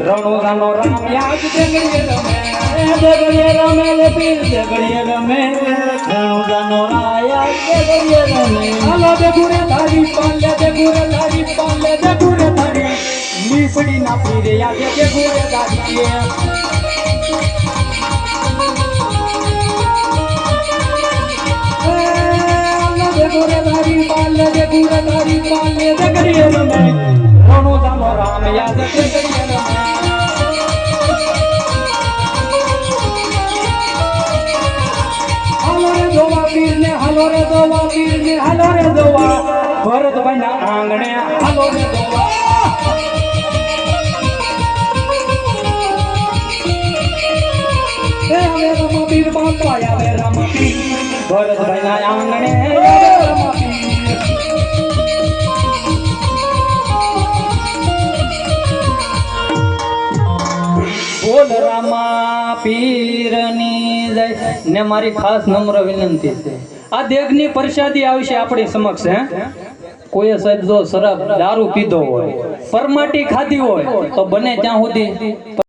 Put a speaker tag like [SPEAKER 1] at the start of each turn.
[SPEAKER 1] રણો રાનો રામ યાદ દેગડીએ રમે દેગડીએ રમે લે પીર દેગડીએ રમે રણો રાનો રાયા દેગડીએ રમે હાલો દેગુરે તારી પાલે દેગુરે તારી પાલે દેગુરે તારી લીસડી ના પીરે યાદ દેગુરે તારી દેગુરે તારી પાલે દેગુરે તારી પાલે દેગડીએ રમે રણો રાનો રામ યાદ દેગડીએ રમે હાલો રે દોવા પીર ને હાલો રે દોવા. ભરતભાઈ ના આંગણે હાલો રે દોવા. જય. ને મારી ખાસ નમ્ર વિનંતી છે. આ દેગની પ્રસાદી આવશે આપણી સમક્ષ, હે? કોઈ સાહેબ જો શરાબ દારૂ પીધો હોય, પરમાટી ખાધી હોય, તો બને ત્યાં સુધી